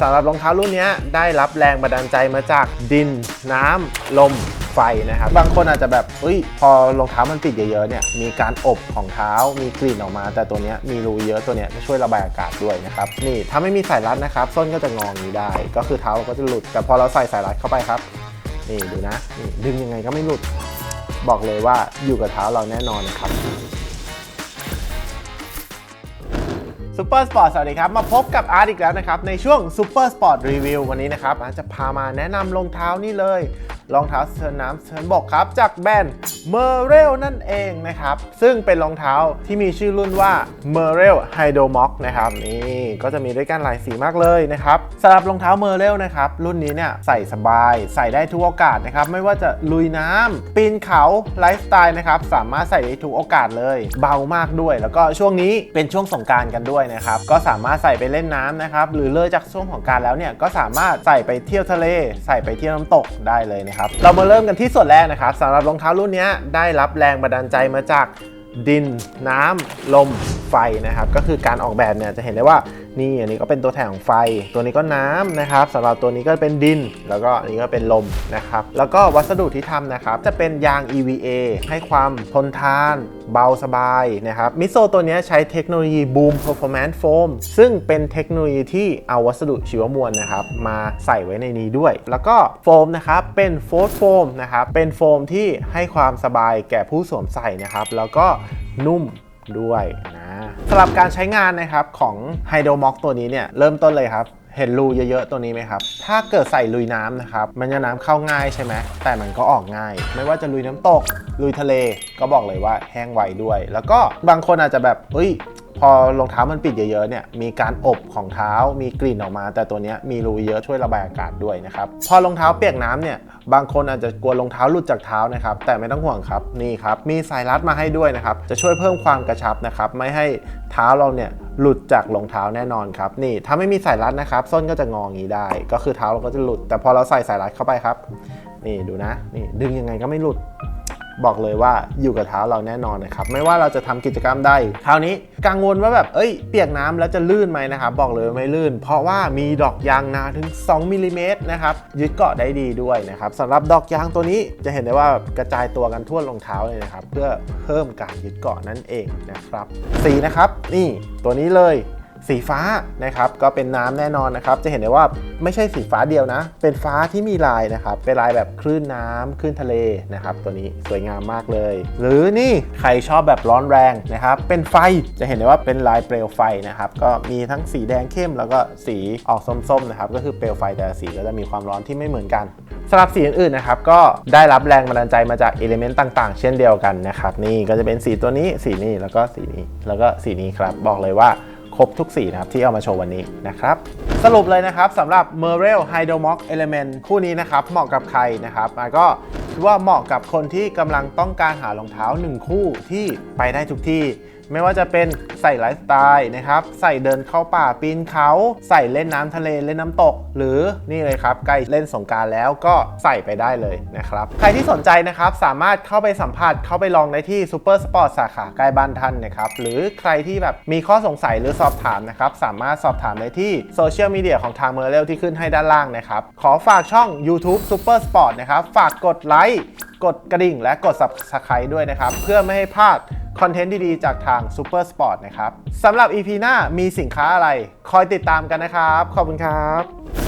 สำหรับรองเท้ารุ่นนี้ได้รับแรงบันดาลใจมาจากดินน้ำลมไฟนะครับ บางคนอาจจะแบบเฮ้ยพอรองเท้ามันปิดเยอะๆเนี่ยมีการอบของเท้ามีกลิ่นออกมา แต่ตัวนี้มีรูเยอะตัวนี้จะช่วยระบายอากาศด้วยนะครับนี่ถ้าไม่มีสายรัดนะครับส้นก็จะงองนี้ได้ ก็คือเท้าก็จะหลุด แต่พอเราใส่สายรัดเข้าไปครับนี่ดูนะนี่ดึงยังไงก็ไม่หลุด บอกเลยว่าอยู่กับเท้าเราแน่นอนนะครับ ซูเปอร์สปอร์ตสวัสดีครับ มาพบกับอาร์ตอีกแล้วนะครับ ในช่วงซูเปอร์สปอร์ตรีวิววันนี้นะครับ อาร์ตจะพามาแนะนำรองเท้านี่เลย รองเท้าเซิร์น้ำเซิร์นบกครับ จากแบรนด์เมอร์เรลนั่นเองนะครับ ซึ่งเป็นรองเท้าที่มีชื่อรุ่นว่า m e r r e l Hydro Mock นะครับนี่ก็จะมีด้วยกันหลายสีมากเลยนะครับสำหรับรองเท้า m e r r e l นะครับ รุ่นนี้เนี่ยใส่สบายใส่ได้ทุกโอกาสนะครับไม่ว่าจะลุยน้ำปีนเขาไลฟ์สไตล์นะครับสามารถใส่ได้ทุกโอกาสเลย เบามากด้วย แล้วก็ช่วงนี้เป็นช่วงสงการกันด้วยนะครับก็สามารถใส่ไปเล่นน้ำนะครับหรือเลยจากช่วงของการแล้วเนี่ยก็สามารถใส่ไปเที่ยวทะเล ใส่ไปเที่ยวน้ำตกได้เลยนะครับเรามาเริ่มกันที่ส่วนแรกนะครับสำหรับรองเท้ารุ่นนี้ได้รับแรงบันดาลใจมาจากดิน น้ำ ลม ไฟนะครับ ก็คือการออกแบบเนี่ยจะเห็นได้ว่านี่อันนี้ก็เป็นตัวแทนของไฟ ตัวนี้ก็น้ำนะครับสำหรับตัวนี้ก็เป็นดิน แล้วก็อันนี้ก็เป็นลมนะครับ แล้วก็วัสดุที่ทำนะครับ จะเป็นยาง EVA ให้ความทนทาน เบาสบายนะครับมิโซตัวนี้ใช้เทคโนโลยี Boom Performance Foam ซึ่งเป็นเทคโนโลยีที่เอาวัสดุชีวมวลนะครับ มาใส่ไว้ในนี้ด้วย แล้วก็โฟมนะครับเป็นโฟร์โฟมนะครับเป็นโฟมที่ให้ความสบายแก่ผู้สวมใส่นะครับ แล้วก็นุ่มด้วย สำหรับการใช้งานนะครับของไฮโดรม็อกตัวนี้เนี่ยเริ่มต้นเลยครับเห็นรูเยอะๆ ตัวนี้ไหมครับ ถ้าเกิดใส่ลุยน้ำนะครับ มันจะน้ำเข้าง่ายใช่ไหม แต่มันก็ออกง่าย ไม่ว่าจะลุยน้ำตก ลุยทะเล ก็บอกเลยว่าแห้งไวด้วย แล้วก็บางคนอาจจะแบบเอ้ย พอรองเท้ามันปิดเยอะๆเนี่ยมีการอบของเท้ามีกลิ่นออกมา แต่ตัวนี้มีรูเยอะช่วยระบายอากาศด้วยนะครับพอรองเท้าเปียกน้ำเนี่ยบางคนอาจจะกลัวรองเท้าหลุดจากเท้านะครับแต่ไม่ต้องห่วงครับนี่ครับมีสายรัดมาให้ด้วยนะครับจะช่วยเพิ่มความกระชับนะครับไม่ให้เท้าเราเนี่ยหลุดจากรองเท้าแน่นอนครับนี่ถ้าไม่มีสายรัดนะครับส้นก็จะงออย่างนี้ได้ ก็คือเท้าเราก็จะหลุด แต่พอเราใส่สายรัดเข้าไปครับ นี่ดูนะนี่ดึงยังไงก็ไม่หลุด บอกเลยว่าอยู่กับเท้าเราแน่นอนนะครับ ไม่ว่าเราจะทำกิจกรรมใดคราวนี้กังวลว่าแบบเอ้ยเปียกน้ำแล้วจะลื่นไหมนะครับ บอกเลยไม่ลื่น เพราะว่ามีดอกยางหนาถึง 2มิลลิเมตรนะครับยึดเกาะได้ดีด้วยนะครับสำหรับดอกยางตัวนี้จะเห็นได้ว่ากระจายตัวกันทั่วรองเท้าเลยนะครับ เพื่อเพิ่มการยึดเกาะนั่นเองนะครับสีนะครับนี่ตัวนี้เลย สีฟ้านะครับก็เป็นน้ำแน่นอนนะครับ จะเห็นได้ว่าไม่ใช่สีฟ้าเดียวนะ เป็นฟ้าที่มีลายนะครับ เป็นลายแบบคลื่นน้ำคลื่นทะเลนะครับ ตัวนี้สวยงามมากเลย หรือนี่ใครชอบแบบร้อนแรงนะครับ เป็นไฟจะเห็นได้ว่าเป็นลายเปลวไฟนะครับ ก็มีทั้งสีแดงเข้มแล้วก็สีออกส้มๆนะครับ ก็คือเปลวไฟแต่ละสีก็จะมีความร้อนที่ไม่เหมือนกันสำหรับสีอื่นๆนะครับก็ได้รับแรงบันดาลใจมาจากเอลิเมนต์ต่างๆ เช่นเดียวกันนะครับนี่ก็จะเป็นสีตัวนี้สีนี้แล้วก็สีนี้แล้วก็สีนี้ครับ บอกเลยว่า ครบทุกสีนะครับที่เอามาโชว์วันนี้นะครับ สรุปเลยนะครับสำหรับ m e r r e l Hydro Moc Element คู่นี้นะครับ เหมาะกับใครนะครับก็คิดว่าเหมาะกับคนที่กำลังต้องการหารองเท้าหนึ่งคู่ที่ไปได้ทุกที่ ไม่ว่าจะเป็นใส่ไลฟ์สไตล์นะครับ ใส่เดินเข้าป่าปีนเขา ใส่เล่นน้ำทะเลเล่นน้ำตก หรือนี่เลยครับใกล้เล่นสงการแล้วก็ใส่ไปได้เลยนะครับ ใครที่สนใจนะครับสามารถเข้าไปสัมผัสเข้าไปลองได้ที่ซูเปอร์สปอร์ตสาขาใกล้บ้านท่านนะครับหรือใครที่แบบมีข้อสงสัยหรือสอบถามนะครับสามารถสอบถามได้ที่โซเชียลมีเดียของทางเมอร์เรลที่ขึ้นให้ด้านล่างนะครับขอฝากช่อง YouTube Super Sport นะครับฝากกดไลค์ กดกระดิ่งและกด Subscribe ด้วยนะครับ เพื่อไม่ให้พลาดคอนเทนต์ดีๆ จากทาง Super Sport นะครับสำหรับ EP หน้ามีสินค้าอะไร คอยติดตามกันนะครับ ขอบคุณครับ